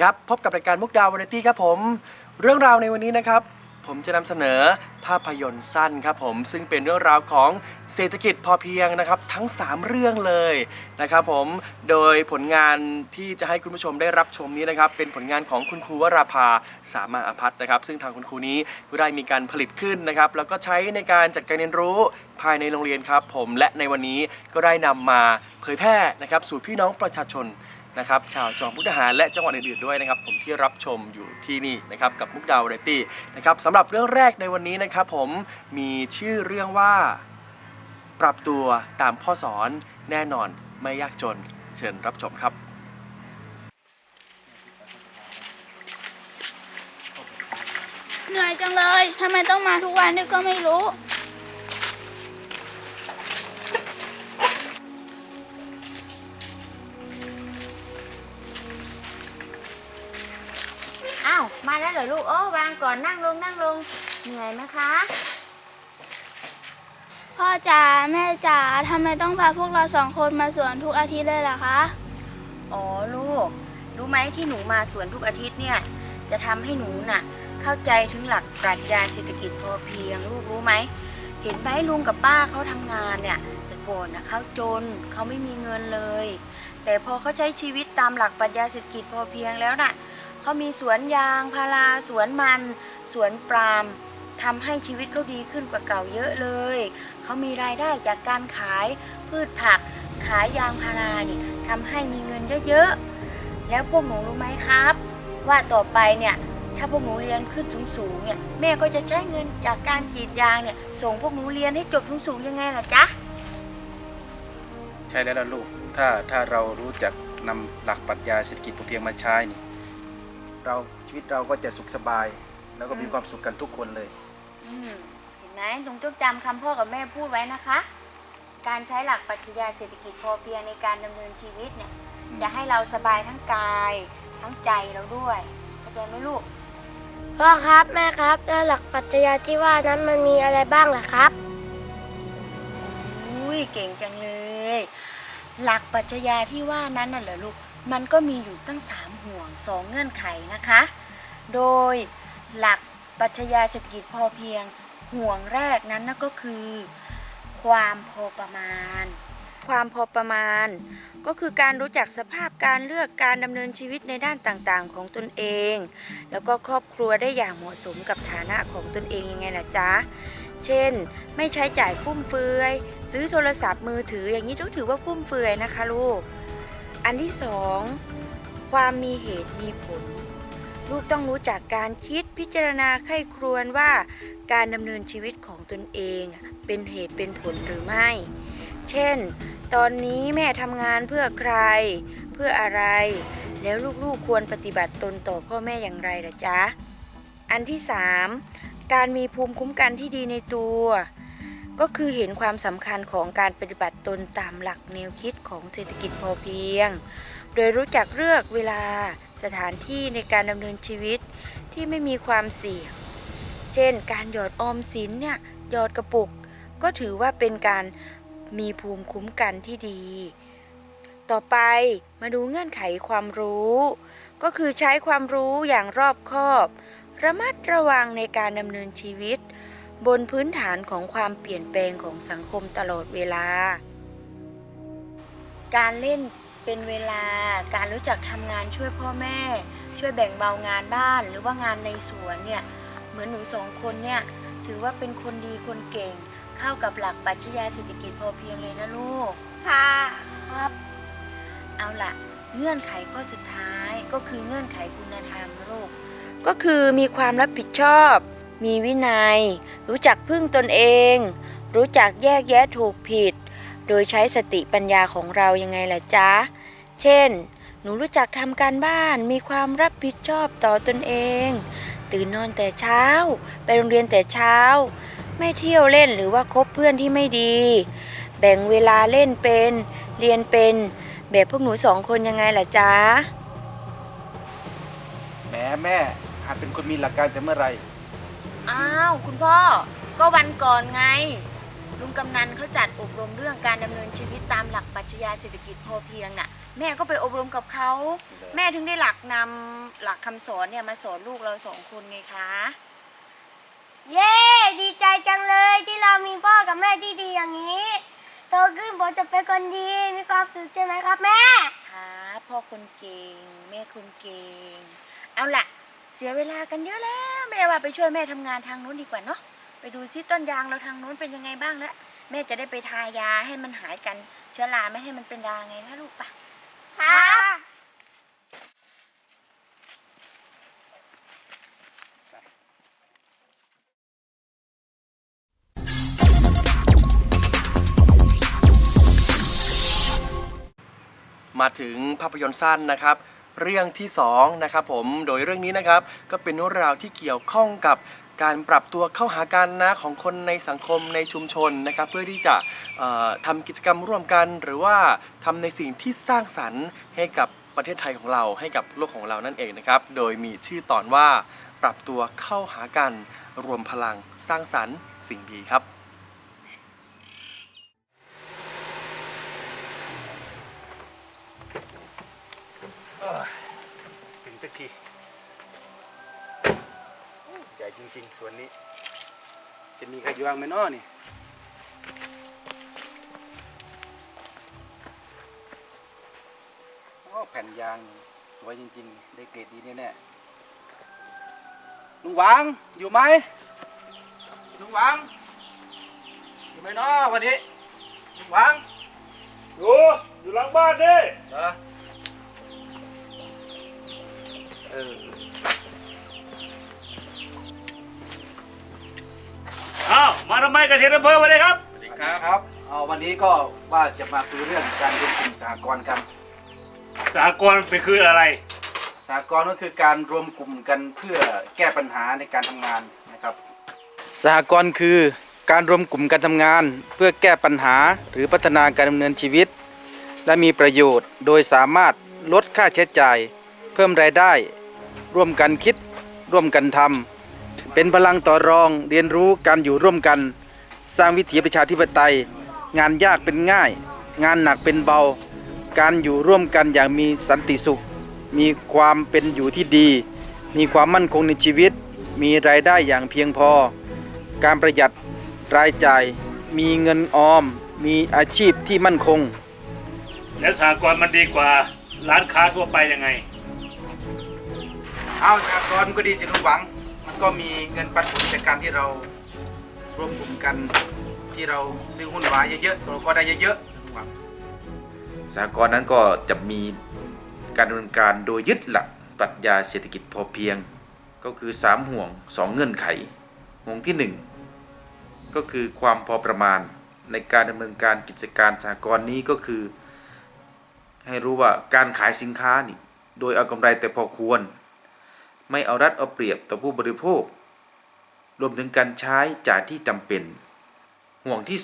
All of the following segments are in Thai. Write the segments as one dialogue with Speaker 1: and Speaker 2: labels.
Speaker 1: ดีครับ พบกับรายการมุกดาววาไรตี้ครับผม เรื่องราวในวันนี้นะครับ ผมจะนำเสนอภาพยนตร์สั้นครับผม ซึ่งเป็นเรื่องราวของเศรษฐกิจพอเพียงนะครับ ทั้ง 3 เรื่องเลยนะครับผม โดยผลงานที่จะให้คุณผู้ชมได้รับชมนี้นะครับ เป็นผลงานของคุณครูวราภาสามาอภัทนะครับ ซึ่งทางคุณครูนี้ได้มีการผลิตขึ้นนะครับ แล้วก็ใช้ในการจัดการเรียนรู้ภายในโรงเรียนครับผม และในวันนี้ก็ได้นำมาเผยแพร่นะครับสู่พี่น้องประชาชน นะครับชาวจังหวัดมุกดาหารและจังหวัดอื่นๆด้วยนะครับผมที่รับชมอยู่ที่นี่นะครับกับมุกดาวเรตตี้นะครับสำหรับเรื่องแรกในวันนี้นะครับผมมีชื่อเรื่องว่าปรับตัวตามพ่อสอนแน่นอนไม่ยากจนเชิญรับชมครับ
Speaker 2: เหนื่อยจังเลยทำไมต้องมาทุกวันด้วยก็ไม่รู้
Speaker 3: รอลูกโอ้วางก่อนนั่งลงนั่งลงเหนื่อยไหมคะ
Speaker 2: พ่อจ๋าแม่จ๋าทำไมต้องพาพวกเราสองคนมาสวนทุกอาทิตย์เลยล่ะคะ
Speaker 3: อ๋อลูก รู้ไหมที่หนูมาสวนทุกอาทิตย์เนี่ย จะทำให้หนูน่ะ เข้าใจถึงหลักปรัชญาเศรษฐกิจพอเพียง ลูกรู้ไหม เห็นไหมลุงกับป้าเขาทำงานเนี่ย แต่ก่อนนะเขาจนเขาไม่มีเงินเลย แต่พอเขาใช้ชีวิตตามหลักปรัชญาเศรษฐกิจพอเพียงแล้วน่ะ เขามีสวนยางพาราสวนมัน สวนปาล์มทำให้ชีวิตเขาดีขึ้นกว่าเก่าเยอะเลย เขามีรายได้จากการขายพืชผัก ขายยางพารานี่ทำให้มีเงินเยอะๆ แล้วพวกหนูรู้ไหมครับ ว่าต่อไปเนี่ยถ้าพวกหนูเรียนขึ้นสูงๆเนี่ยแม่ก็จะใช้เงินจากการกรีดยางเนี่ยส่งพวกหนูเรียนให้จบสูงๆยังไงล่ะจ๊ะ
Speaker 4: ใช่แล้วล่ะลูก ถ้าถ้าเรารู้จักนำหลักปรัชญาเศรษฐกิจพอเพียงมาใช้นี่ เราชีวิตเราก็จะสุขสบาย แล้วก็มี
Speaker 3: อืม
Speaker 4: ความสุขกันทุกคนเลย
Speaker 3: อืมเห็นไหมตรงจดจำคำพ่อกับแม่พูดไว้นะคะ การใช้หลักปรัชญาเศรษฐกิจพอเพียงในการดำเนินชีวิตเนี่ย
Speaker 4: อืม
Speaker 3: จะให้เราสบายทั้งกาย ทั้งใจเราด้วยเข้าใจไหมลูก
Speaker 2: พ่อครับแม่ครับแล้วหลักปรัชญาที่ว่านั้นมันมีอะไรบ้างล่ะครับ
Speaker 3: อุ้ยเก่งจังเลย หลักปรัชญาที่ว่านั้นน่ะเหรอลูก มันก็มีอยู่ตั้งสามห่วงสองเงื่อนไขนะคะ โดยหลักปรัชญาเศรษฐกิจพอเพียง ห่วงแรกนั้นนะก็คือ ความพอประมาณ ความพอประมาณ ก็คือการรู้จักสภาพการเลือกการดำเนินชีวิตในด้านต่างๆ ของตนเอง แล้วก็ครอบครัวได้อย่างเหมาะสมกับฐานะของตนเองยังไงล่ะจ๊ะเช่น ไม่ใช้จ่ายฟุ่มเฟือย ซื้อโทรศัพท์มือถืออย่างนี้ต้องถือว่าฟุ่มเฟือยนะคะลูก อันที่สองความมีเหตุมีผล ลูกต้องรู้จักการคิดพิจารณาไข้ครวญว่าการดำเนินชีวิตของตนเองเป็นเหตุเป็นผลหรือไม่ เช่น ตอนนี้แม่ทำงานเพื่อใคร เพื่ออะไร แล้วลูกๆควรปฏิบัติตนต่อพ่อแม่อย่างไรล่ะจ๊ะ อันที่สามการมีภูมิคุ้มกันที่ดีในตัว ก็คือเห็นความสำคัญของการปฏิบัติตนตามหลักแนวคิดของเศรษฐกิจพอเพียง โดยรู้จักเลือกเวลาสถานที่ในการดำเนินชีวิตที่ไม่มีความเสี่ยง เช่น การหยอดออมสินเนี่ยหยอดกระปุก ก็ถือว่าเป็นการมีภูมิคุ้มกันที่ดี ต่อไปมาดูเงื่อนไขความรู้ ก็คือใช้ความรู้อย่างรอบคอบ ระมัดระวังในการดำเนินชีวิต บนพื้นฐานของความเปลี่ยนแปลงของสังคมตลอดเวลา การเล่นเป็นเวลา การรู้จักทำงานช่วยพ่อแม่ ช่วยแบ่งเบางานบ้านหรือว่างานในสวนเนี่ยเหมือนหนูสองคนเนี่ยถือว่าเป็นคนดีคนเก่ง เข้ากับหลักปรัชญาเศรษฐกิจพอเพียงเลยนะลูก
Speaker 2: ค่ะครับ
Speaker 3: เอาล่ะเงื่อนไขข้อสุดท้ายก็คือเงื่อนไขคุณธรรมลูกก็คือมีความรับผิดชอบ มีวินัย รู้จักพึ่งตนเอง รู้จักแยกแยะถูกผิด โดยใช้สติปัญญาของเรายังไงล่ะจ๊ะ เช่น หนูรู้จักทำการบ้าน มีความรับผิดชอบต่อตนเอง ตื่นนอนแต่เช้า ไปโรงเรียนแต่เช้า ไม่เที่ยวเล่นหรือว่าคบเพื่อนที่ไม่ดี แบ่งเวลาเล่นเป็น เรียนเป็น แบบพวกหนูสองคนยังไงล่ะจ๊ะ
Speaker 4: แหมแม่อาจเป็นคนมีหลักการแต่เมื่อไหร่
Speaker 3: อ้าวคุณพ่อ ก็วันก่อนไง ลุงกำนันเขาจัดอบรมเรื่องการดำเนินชีวิตตามหลักปรัชญาเศรษฐกิจพอเพียงน่ะ แม่ก็ไปอบรมกับเขา แม่ถึงได้หลักนำหลักคำสอนเนี่ยมาสอนลูกเราสองคนไงคะ
Speaker 2: เย้ ดีใจจังเลยที่เรามีพ่อกับแม่ที่ดีอย่างนี้โตขึ้นผมจะเป็นคนดีมีความสุขใช่ไหมครับแม่
Speaker 3: ครับพ่อคนเก่ง แม่คนเก่ง เอาล่ะ เสียเวลากันเยอะแล้วแม่ว่าไปช่วยแม่ทำงานทางนู้นดีกว่าเนาะไปดูซิต้นยางเราทางนู้นเป็นยังไงบ้างแล้วแม่จะได้ไปทายาให้มันหายกัน เชื้อราไม่ให้มันเป็นราไงนะลูกปะ
Speaker 2: ครับ
Speaker 1: มาถึงภาพยนตร์สั้นนะครับ เรื่องที่2นะครับผมโดยเรื่องนี้นะครับก็เป็นเรื่องราวที่เกี่ยวข้องกับการปรับตัวเข้าหากันนะของคนในสังคมในชุมชนนะครับ เพื่อที่จะเอ่อทำกิจกรรมร่วมกัน หรือว่าทำในสิ่งที่สร้างสรรค์ให้กับประเทศไทยของเราให้กับโลกของเรานั่นเองนะครับ โดยมีชื่อตอนว่าปรับตัวเข้าหากัน รวมพลังสร้างสรรค์สิ่งดีครับ
Speaker 4: ถึงสักทีใหญ่จริงๆสวนนี้ จะมีใครอยู่บ้างไหมน้อนี่โอ้แผ่นยางสวยจริงๆ ได้เกรดดีแน่ๆลุงหวังอยู่ไหมลุงหวังอยู่ไหมน้อวันนี้ลุงหวัง
Speaker 5: อยู่อยู่หลังบ้านดิ
Speaker 4: เหรอ เออ
Speaker 5: อ้าวมาทำไมเกษตรอำเภอมาเลยครับ
Speaker 4: สวัสดีครับครับเอาวันนี้ก็ว่าจะมาคุยเรื่องการรวมกลุ่มสหกรณ์กัน
Speaker 5: สากลเป็นคืออะไร
Speaker 4: สหกรณ์ก็คือการรวมกลุ่มกันเพื่อแก้ปัญหาในการทำงานนะครับ สหกรณ์คือการรวมกลุ่มการทำงาน เพื่อแก้ปัญหาหรือพัฒนาการดำเนินชีวิต และมีประโยชน์ โดยสามารถลดค่าใช้จ่าย เพิ่มรายได้ ร่วมกันคิด ร่วมกันทำเป็นพลังต่อรองเรียนรู้การอยู่ร่วมกัน สร้างวิถีประชาธิปไตย งานยากเป็นง่าย งานหนักเป็นเบา การอยู่ร่วมกันอย่างมีสันติสุข มีความเป็นอยู่ที่ดี มีความมั่นคงในชีวิต มีรายได้อย่างเพียงพอ การประหยัดรายจ่าย มีเงินออม มีอาชีพที่มั่นคง
Speaker 5: แล้วสากลมันดีกว่าร้านค้าทั่วไปยังไง
Speaker 4: เอาสหกรณ์ก็ดีสิลุงหวัง มันก็มีเงินปันผลจากการที่เราร่วมกลุ่มกันที่เราซื้อหุ้นไว้เยอะๆเราก็ได้เยอะๆลุงหวัง
Speaker 6: สหกรณ์นั้นก็จะมีการดำเนินการโดยยึดหลักปรัชญาเศรษฐกิจพอเพียง ก็คือ 3 ห่วง 2 เงื่อนไข ห่วงที่ 1 ก็คือความพอประมาณในการดำเนินการกิจการสหกรณ์นี้ก็คือ ให้รู้ว่าการขายสินค้านี่โดยเอากำไรแต่พอควร ไม่เอารัดเอาเปรียบต่อผู้บริโภค รวมถึงการใช้จ่ายที่จำเป็น ห่วงที่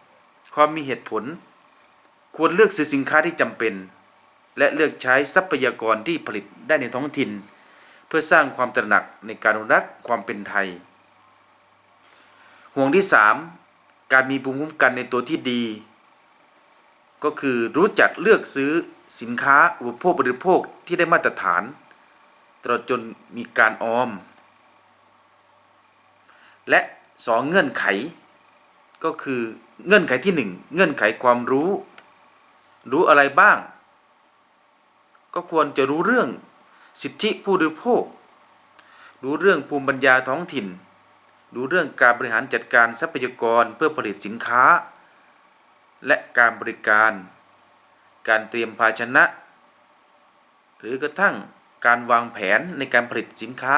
Speaker 6: 2 ความมีเหตุผล ควรเลือกซื้อสินค้าที่จำเป็น และเลือกใช้ทรัพยากรที่ผลิตได้ในท้องถิ่น เพื่อสร้างความตระหนักในการอนุรักษ์ความเป็นไทย ห่วงที่ 3 การมีภูมิคุ้มกันในตัวที่ดี ก็คือรู้จักเลือกซื้อสินค้าอุปโภคบริโภคที่ได้มาตรฐาน ตลอดจนมีการออม และสองเงื่อนไข ก็คือเงื่อนไขที่หนึ่งเงื่อนไขความรู้ รู้อะไรบ้าง ก็ควรจะรู้เรื่องสิทธิผู้บริโภค รู้เรื่องภูมิปัญญาท้องถิ่น รู้เรื่องการบริหารจัดการทรัพยากรเพื่อผลิตสินค้า และการบริการ การเตรียมภาชนะ หรือกระทั่ง การวางแผนในการผลิตสินค้า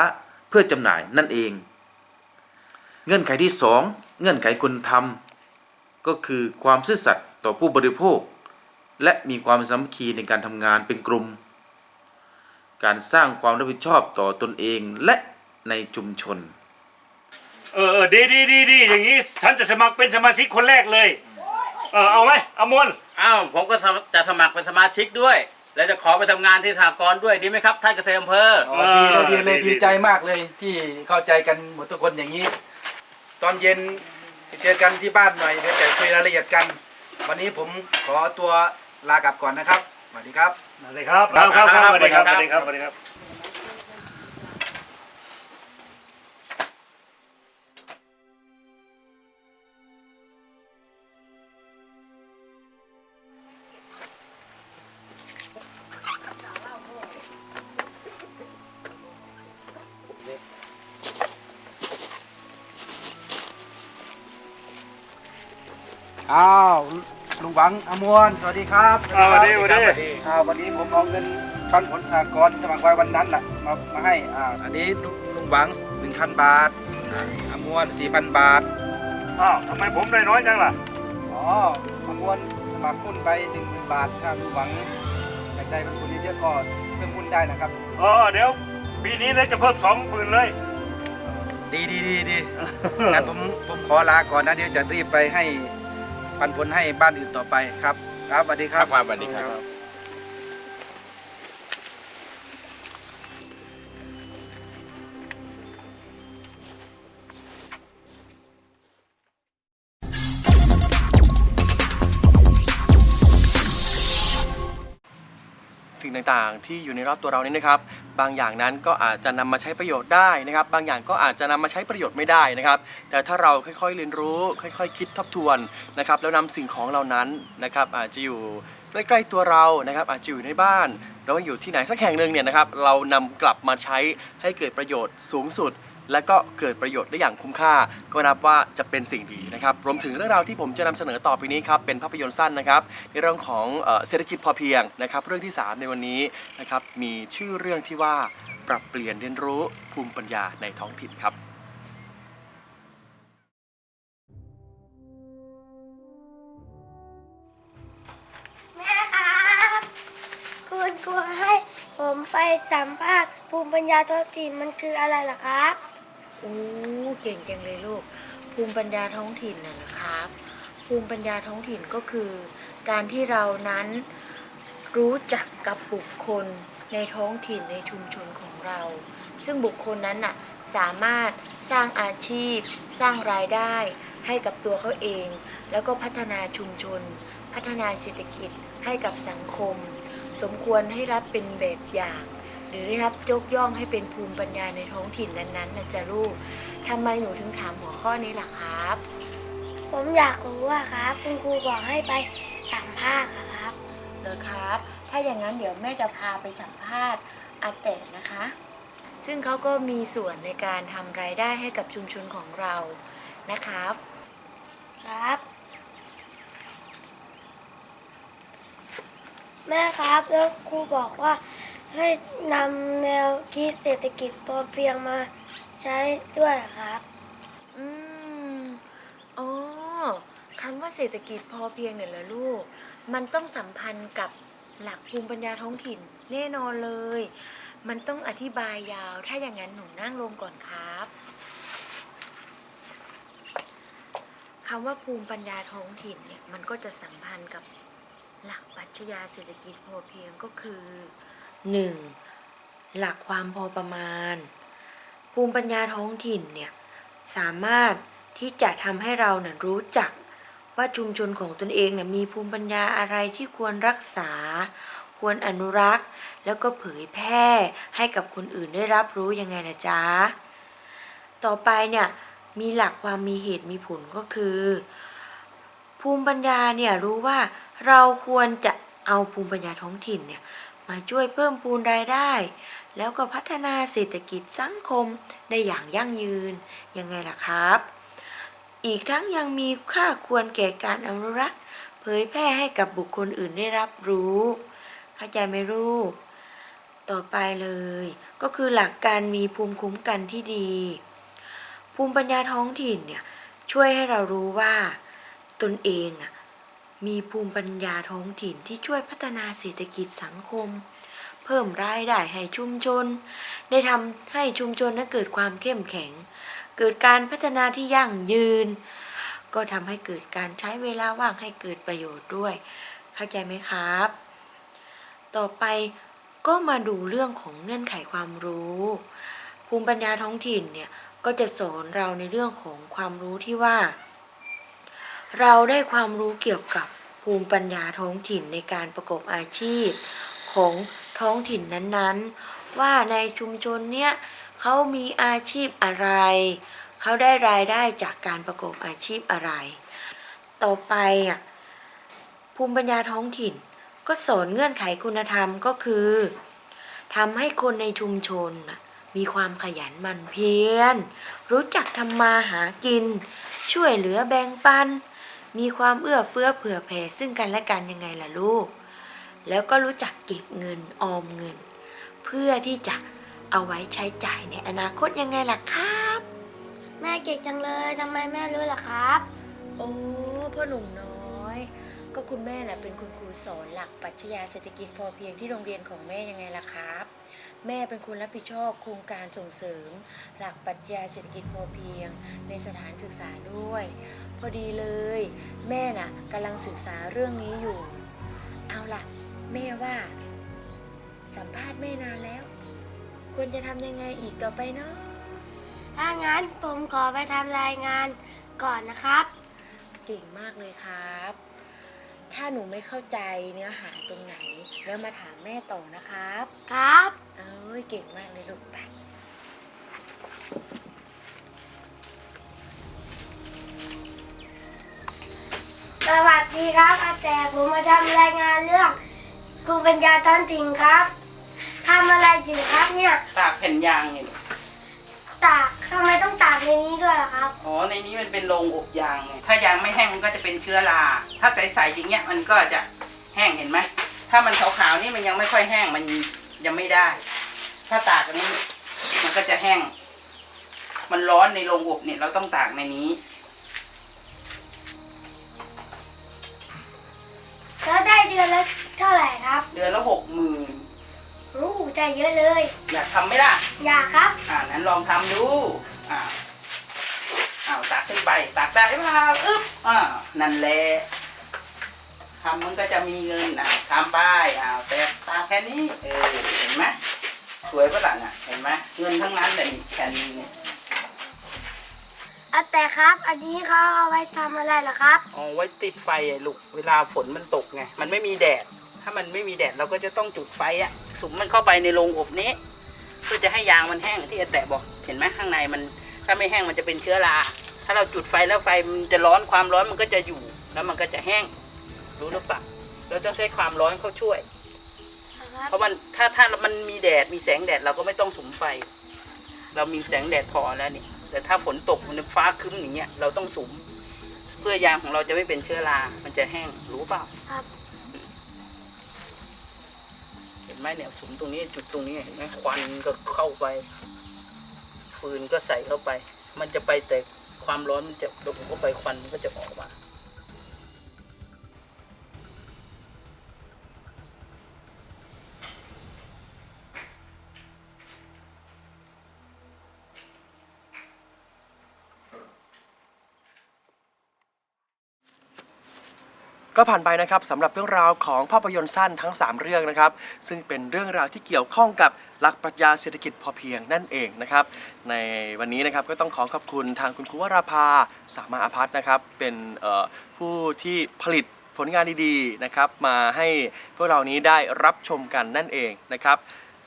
Speaker 6: เพื่อจำหน่ายนั่นเอง เงื่อนไขที่สองเงื่อนไขคุณธรรม ก็คือความซื่อสัตย์ต่อผู้บริโภค และมีความสามัคคีในการทำงานเป็นกลุ่ม การสร้างความรับผิดชอบต่อตนเองและในชุมชน
Speaker 5: เออเออดีดีดีดีอย่างนี้ฉันจะสมัครเป็นสมาชิกคนแรกเลย เออเอาไหมเอามวล
Speaker 7: อ้าวผมก็จะสมัครเป็นสมาชิกด้วย แล้วจะขอไปทำงานที่สหกรณ์ด้วยดีไหมครับ ท่านเกษตรอำเภอ
Speaker 4: อ๋อดีเลยดีเลยดีใจมากเลยที่เข้าใจกันหมดทุกคนอย่างนี้ ตอนเย็นไปเจอกันที่บ้านหน่อยเดี๋ยวจะคุยรายละเอียดกัน วันนี้ผมขอตัวลากลับก่อนนะครับสวัสดีครับ
Speaker 5: สวัสดีครับครับครับครับสวัสดีครับสวัสดีครับสวัสดีครับ
Speaker 4: อ้าวลุงหวังอมวนสวัสดีครับ
Speaker 5: อ่าสวัสดีสวัสดี
Speaker 4: อ่าวันนี้ผมเอาเงินปันผลสากรณ์สมัครไว้วันนั้นแหละมามาให้อ่าอันนี้ลุงลุงหวัง1,000 บาทอ่าอมวน4,000 บาท
Speaker 5: อ้าวทำไมผมได้น้อยจังล่ะ
Speaker 4: อ๋ออมวนสมัครหุ้นไป10,000บาทถ้าลุงหวังอยากได้ปันผลเยอะๆก็เพิ่มหุ้นได้นะครับ
Speaker 5: เออเดี๋ยวปีนี้เนี่ยจะเพิ่มสองหมื่นเลย
Speaker 4: ดีดีดีดีงั้นผมผมขอลาก่อนนะเดี๋ยวจะรีบไปให้ ปันผลให้บ้านอื่นต่อไปครับ ครับสวัสดีครับ
Speaker 6: ครับสวัสดีครับ
Speaker 1: ต่างๆ ที่อยู่ในรอบตัวเรานี่นะครับ บางอย่างนั้นก็อาจจะนำมาใช้ประโยชน์ได้นะครับ บางอย่างก็อาจจะนำมาใช้ประโยชน์ไม่ได้นะครับ แต่ถ้าเราค่อยๆเรียนรู้ ค่อยๆคิดทบทวนนะครับ แล้วนำสิ่งของเหล่านั้นนะครับ อาจจะอยู่ใกล้ๆตัวเรานะครับ อาจจะอยู่ในบ้าน แล้วอยู่ที่ไหนสักแห่งหนึ่งเนี่ยนะครับ เรานำกลับมาใช้ให้เกิดประโยชน์สูงสุด และก็เกิดประโยชน์ได้อย่างคุ้มค่า ก็นับว่าจะเป็นสิ่งดีนะครับรวมถึงเรื่องราวที่ผมจะนำเสนอต่อไปนี้ครับเป็นภาพยนตร์สั้นนะครับในเรื่องของเศรษฐกิจพอเพียงนะครับเรื่องที่ 3 ในวันนี้นะครับมีชื่อเรื่องที่ว่าปรับเปลี่ยนเรียนรู้ภูมิปัญญาในท้องถิ่นครับ
Speaker 2: แม่ครับคุณครูให้ผมไปสัมภาษณ์ภูมิปัญญาท้องถิ่นมันคืออะไรล่ะครับ
Speaker 3: โอ้เก่งจังเลยลูก ภูมิปัญญาท้องถิ่นน่ะนะครับ ภูมิปัญญาท้องถิ่นก็คือ การที่เรานั้นรู้จักกับบุคคลในท้องถิ่นในชุมชนของเรา ซึ่งบุคคลนั้นน่ะสามารถสร้างอาชีพ สร้างรายได้ให้กับตัวเขาเอง แล้วก็พัฒนาชุมชน พัฒนาเศรษฐกิจให้กับสังคม สมควรให้รับเป็นแบบอย่าง หรือได้รับยกย่องให้เป็นภูมิปัญญาในท้องถิ่นนั้นๆนะจ๊ะลูกทำไมหนูถึงถามหัวข้อนี้ล่ะครับ
Speaker 2: ผมอยากรู้ว่าครับ คุณครูบอกให้ไปสัมภาษณ์อะครับ
Speaker 3: เหรอครับ ถ้าอย่างนั้นเดี๋ยวแม่จะพาไปสัมภาษณ์อาเตะนะคะ ซึ่งเขาก็มีส่วนในการทำรายได้ให้กับชุมชนของเรานะครับ
Speaker 2: ครับ แม่ครับแล้วครูบอกว่า ให้นำแนวคิดเศรษฐกิจพอเพียงมาใช้ด้วยครับ
Speaker 3: อืมอ๋อคำว่าเศรษฐกิจพอเพียงเนี่ยเหรอลูก มันต้องสัมพันธ์กับหลักภูมิปัญญาท้องถิ่น แน่นอนเลย มันต้องอธิบายยาว ถ้าอย่างนั้นหนูนั่งลงก่อนครับคำว่าภูมิปัญญาท้องถิ่นเนี่ยมันก็จะสัมพันธ์กับหลักปรัชญาเศรษฐกิจพอเพียงก็คือ 1. หลักความพอประมาณ ภูมิปัญญาท้องถิ่นเนี่ยสามารถที่จะทำให้เราเนี่ยรู้จักว่าชุมชนของตนเองเนี่ยมีภูมิปัญญาอะไรที่ควรรักษา ควรอนุรักษ์ แล้วก็เผยแพร่ให้กับคนอื่นได้รับรู้ยังไงนะจ๊ะ ต่อไปเนี่ยมีหลักความมีเหตุมีผลก็คือ ภูมิปัญญาเนี่ยรู้ว่าเราควรจะเอาภูมิปัญญาท้องถิ่นเนี่ย มาช่วยเพิ่มพูนรายได้ แล้วก็พัฒนาเศรษฐกิจสังคมได้อย่างยั่งยืนยังไงล่ะครับ อีกทั้งยังมีค่าควรแก่การอนุรักษ์เผยแพร่ให้กับบุคคลอื่นได้รับรู้ เข้าใจไหมลูกต่อไปเลย ก็คือหลักการมีภูมิคุ้มกันที่ดี ภูมิปัญญาท้องถิ่นเนี่ยช่วยให้เรารู้ว่า ตนเองน่ะ มีภูมิปัญญาท้องถิ่นที่ช่วยพัฒนาเศรษฐกิจสังคม เพิ่มรายได้ให้ชุมชน ได้ทำให้ชุมชนนั้นเกิดความเข้มแข็ง เกิดการพัฒนาที่ยั่งยืน ก็ทำให้เกิดการใช้เวลาว่างให้เกิดประโยชน์ด้วย เข้าใจไหมครับ ต่อไปก็มาดูเรื่องของเงื่อนไขความรู้ ภูมิปัญญาท้องถิ่นเนี่ยก็จะสอนเราในเรื่องของความรู้ที่ว่า เราได้ความรู้เกี่ยวกับภูมิปัญญาท้องถิ่นในการประกอบอาชีพของท้องถิ่นนั้นๆ ว่าในชุมชนเนี้ยเขามีอาชีพอะไร เขาได้รายได้จากการประกอบอาชีพอะไร ต่อไปอะภูมิปัญญาท้องถิ่น ก็สอนเงื่อนไขคุณธรรมก็คือทำให้คนในชุมชนมีความขยันหมั่นเพียรรู้จักทำมาหากิน ช่วยเหลือแบ่งปัน มีความเอื้อเฟื้อเผื่อแผ่ซึ่งกันและกันยังไงล่ะลูก แล้วก็รู้จักเก็บเงินออมเงิน เพื่อที่จะเอาไว้ใช้จ่ายในอนาคตยังไงล่ะครับ
Speaker 2: แม่เก่งจังเลยทำไมแม่รู้ล่ะครับ
Speaker 3: โอ้พ่อหนุ่มน้อย ก็คุณแม่แหละเป็นคุณครูสอนหลักปรัชญาเศรษฐกิจพอเพียงที่โรงเรียนของแม่ยังไงล่ะครับ แม่เป็นคนรับผิดชอบโครงการส่งเสริม หลักปรัชญาเศรษฐกิจพอเพียง ในสถานศึกษาด้วย พอดีเลย แม่น่ะกำลังศึกษาเรื่องนี้อยู่ เอาล่ะ แม่ว่า สัมภาษณ์แม่นานแล้ว ควรจะทำยังไงอีกต่อไปเนาะ
Speaker 2: ถ้างั้นผมขอไปทำรายงานก่อนนะครับ
Speaker 3: เก่งมากเลยครับ ถ้าหนูไม่เข้าใจเนื้อหาตรงไหน แล้วมาถามแม่ต่อนะครับ
Speaker 2: ครับ
Speaker 3: เอ้ยเก่งมากเลยลูกไป
Speaker 2: สวัสดีครับอาแต่ผมมาทำรายงานเรื่องครูปัญญาท้องถิ่นครับทำอะไรอยู่ครับเนี่ย
Speaker 8: ตากแผ่นยางไงลูก
Speaker 2: ตากทำไมต้องตากในนี้ด้วยล่ะครับ
Speaker 8: อ๋อ ในนี้มันเป็นโรงอบยางไง ถ้ายางไม่แห้งมันก็จะเป็นเชื้อรา ถ้าใสๆอย่างเงี้ยมันก็จะแห้งเห็นไหม ถ้ามันขาวๆนี่มันยังไม่ค่อยแห้งมันยังไม่ได้ ถ้าตากอันนี้มันก็จะแห้ง มันร้อนในโรงอบเนี่ยเราต้องตากในนี้
Speaker 2: แล้วได้เดือนละเท่าไหร่ครับ
Speaker 8: เดือนละหกหมื่น
Speaker 2: โอ้ใจเยอะเลย
Speaker 8: อยากทำไหมล่ะ
Speaker 2: อยากครับ
Speaker 8: อ่านั้นลองทำดู อ่าอ้าวตักขึ้นไปตักได้เปล่าอึ๊บอ่านั่นแหละ ทำมันก็จะมีเงินอะทำไปอ้าวแต่ตาแค่นี้เออเห็นไหมสวยปะล่ะน่ะเห็นไหมเงินทั้งนั้นเลยนี่แค่นี้เนี่ย
Speaker 2: อาแต่ครับ อันนี้เขาเอาไว้ทำอะไรเหรอครับ
Speaker 8: เอาไว้ติดไฟไอ้ลูกเวลาฝนมันตกไงมันไม่มีแดด ถ้ามันไม่มีแดดเราก็จะต้องจุดไฟอะสุมมันเข้าไปในโรงอบนี้ เพื่อจะให้ยางมันแห้งที่อาแตะบอก เห็นไหมข้างในมัน ถ้าไม่แห้งมันจะเป็นเชื้อราถ้าเราจุดไฟแล้วไฟมันจะร้อนความร้อนมันก็จะอยู่ แล้วมันก็จะแห้ง รู้หรือเปล่าเราต้องใช้ความร้อนเข้าช่วย เพราะมันถ้าถ้ามันมีแดดมีแสงแดดเราก็ไม่ต้องสุมไฟ เรามีแสงแดดพอแล้วนี่แต่ถ้าฝนตกมันฟ้าครึ้มอย่างเงี้ยเราต้องสุม เพื่อยางของเราจะไม่เป็นเชื้อรา มันจะแห้งรู้เปล่า
Speaker 2: ครับ
Speaker 8: เห็นไหมเนี่ยสุมตรงนี้จุดตรงนี้เห็นไหมควันก็เข้าไป ฟืนก็ใส่เข้าไป มันจะไปแต่ความร้อนมันจะระอุเข้าไปควันมันก็จะออกมา
Speaker 1: ก็ผ่านไปนะครับสำหรับเรื่องราวของภาพยนตร์สั้นทั้ง 3 เรื่องนะครับ ซึ่งเป็นเรื่องราวที่เกี่ยวข้องกับหลักปรัชญาเศรษฐกิจพอเพียงนั่นเองนะครับ ในวันนี้นะครับก็ต้องขอขอบคุณทางคุณครูวราภาสามาอาพัฒนะครับ เป็นผู้ที่ผลิตผลงานดีๆนะครับ มาให้พวกเรานี้ได้รับชมกันนั่นเองนะครับ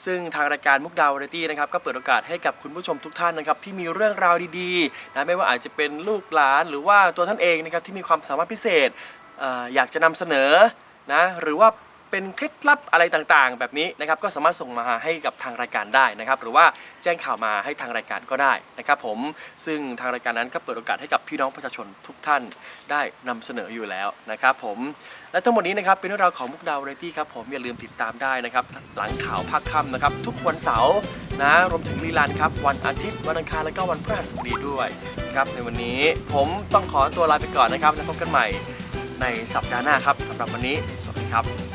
Speaker 1: ซึ่งทางรายการมุกดาวเรตี้นะครับก็เปิดโอกาสให้กับคุณผู้ชมทุกท่านนะครับที่มีเรื่องราวดีๆนะไม่ว่าอาจจะเป็นลูกหลานหรือว่าตัวท่านเองนะครับที่มีความสามารถพิเศษ อยากจะนำเสนอนะหรือว่าเป็นเคล็ดลับอะไรต่างๆ แบบนี้นะครับก็สามารถส่งมาให้กับทางรายการได้นะครับ หรือว่าแจ้งข่าวมาให้ทางรายการก็ได้นะครับ ผมซึ่งทางรายการนั้นก็เปิดโอกาสให้กับพี่น้องประชาชนทุกท่านได้นำเสนออยู่แล้วนะครับ ผมและทั้งหมดนี้นะครับเป็นเรื่องราวของมุกดาวเรตี้ครับผมอย่าลืมติดตามได้นะครับ หลังข่าวภาคค่ำนะครับ ทุกวันเสาร์นะรวมถึงรีลันครับ วันอาทิตย์วันอังคารและก็วันพฤหัสบดีด้วยนะครับในวันนี้ผมต้องขอตัวลาไปก่อนนะครับแล้วพบกันใหม่ ในสัปดาห์หน้าครับสำหรับวันนี้ สวัสดีครับ